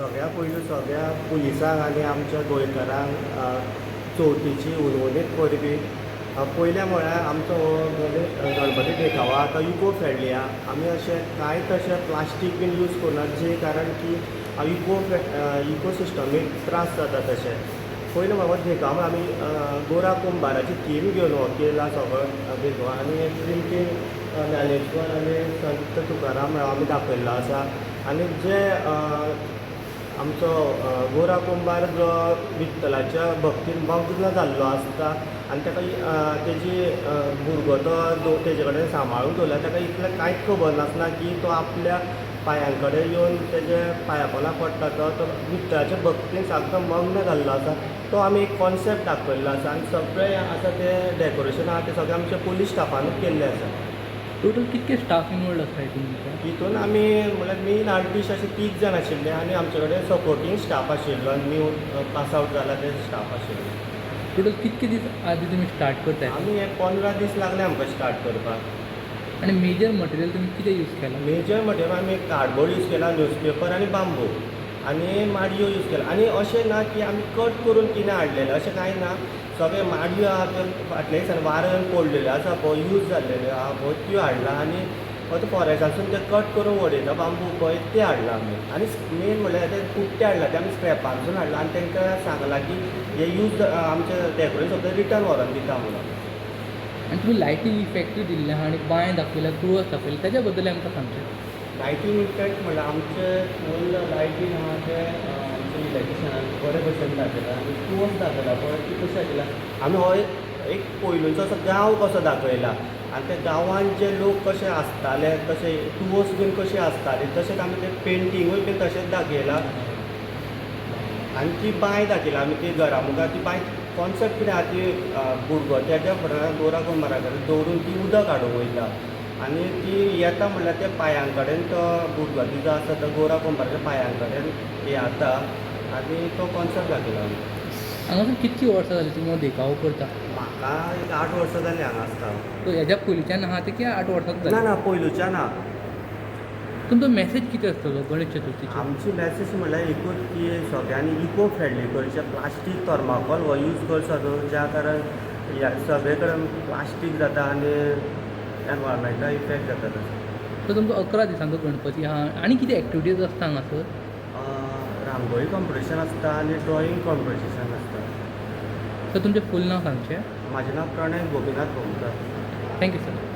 सगळ्या पयलीं सगळ्या पुलिसांक आनी आमच्या गोंयकारांक चवथीची उलोवणीत करपी. पयलें म्हळ्यार आमचो हो गणपती देखावो आतां इको फ्रेंडली आहा आमी अशें कांयच अशें प्लास्टीक बीन यूज करनात जे कारण की इको इको सिस्टमीक त्रास जाता तशें. पयलो म्हाका देखावो आमी गोरा कुंभाराची थीम घेवन हो केला सगळो देखावो. आनी प्रिंटींग ज्ञानेश्वर आनी संत तुकाराम आमी दाखयल्लो आसा. आनी जे आमचो गोरा कुंभार जो विठ्ठलाच्या भक्तीन मग्न जाल्लो आसता आनी ताका तेजी भुरगो तो दो तेजे कडेन सांबाळून दवरला ताका इतलें कांयच खबर नासना की तो आपल्या पांयां कडेन येवन तेजे पांया पडटा तो तो विठ्ठलाच्या भक्तीन सामको मग्न जाल्लो आसा तो आमी एक कॉन्सेप्ट दाखयल्लो आसा आनी सगळें आसा तें डेकोरेशन आसा तें सगळें आमच्या पुलीस स्टाफानूच केल्लें आसा टोटल कितके स्टाफ इनवॉल्ड आसा हितून हितून आमी म्हळ्यार मेन आर्टिस्ट अशे तीग जाण आशिल्ले आनी आमचे कडेन सपोर्टींग स्टाफ आशिल्लो न्यू पास आवट जाला ते स्टाफ आशिल्ले टोटल कितके दीस आदी तुमी स्टार्ट करताय? आमी हे पंदरा दीस लागले आमकां स्टार्ट करपाक. आनी मेजर मटेरियल तुमी कितें यूज केला? मेजर म्हणजे आमी कार्डबोर्ड यूज केला न्यूजपेपर आनी बांबू आनी माडयो यूज केला. आनी अशें ना की आमी कट करून कितें हाडलेलें अशें कांय ना सगळे माडयो आहा त्यो फाटल्या दिसांनी वारो येवन पडलेल्यो आसा पळय यूज जाल्लेल्यो आहा पळय त्यो हाडला आनी तो फॉरेस्टासून ते कट करून उडयता बांबू पळय ते हाडला आमी. आनी मेन म्हळ्यार ते कुट्टे हाडला ते आमी स्क्रॅपारसून हाडला आनी तांकां सांगलां की हे यूज आमचे डेकोरेशन सगळें रिटर्न व्हरोन दिता म्हणून. आनी तुमी लायटींग इफेक्टूय दिल्ले आहा आनी बांय दाखयल्या तुळस दाखयल्या तेज्या बद्दल आमकां सांगचें लायटींग इफेक्ट म्हणल्यार आमचे फूल लायटींग आहा ते अ, आमचे बरे भशेन दाखयला आनी टुवर्स दाखयला पळय ती कशें दाखयला आमी हो एक एक पयलूचो असो गांव कसो दाखयला आनी त्या गांवांत जे लोक कशे आसताले तशे टुवर्स बीन कशी आसताली तशेंच आमी ते पेंटिंगूय बीन तशेंच दाखयला आनी ती बांय दाखयला आमी ती घरा मुखार ती बांय कॉन्सेप्ट कितें आहा ती भुरगो तेज्या फुड्यान गोरा कुंभारा कडेन दवरून ती उदक हाडूंक वयता. आनी ती येता म्हणल्यार त्या पांयां कडेन तो भुरगो तिजो आसा तो गोरा कुंभाराच्या पांयां कडेन येता आनी तो दाखयला आमी हांगासर कितकी वर्सां जाली तुमी हो देखावो करता? म्हाका एक आठ वर्सां जालीं हांगा आसता सो हेज्या पयलींच्यान आहा ते की आठ वर्सां ना जाली ना पयलुच्यान ना. तुमचो मॅसेज कितें आसतलो गणेश चतुर्थीचो आमची मॅसेज म्हणल्यार एकूच की सगळ्यांनी इको फ्रेंडली करचें प्लास्टीक थर्माकोल हो यूज करचो न्हू ज्या कारण ह्या सगळे कडेन प्लास्टीक जाता आनी एनवायरमेंटल इफेक्ट जाता तसो सो तुमचो अकरा दिसांचो गणपती आहा आनी कितें एक्टिविटीज आसता हांगासर रांगोळी कॉम्पिटिशन आसता आनी ड्रॉईंग कॉम्पिटिशन आसता सो तुमचें फूल नांव सांगचें म्हाजें नांव Pranay Gopinath Bhomkar thank you sir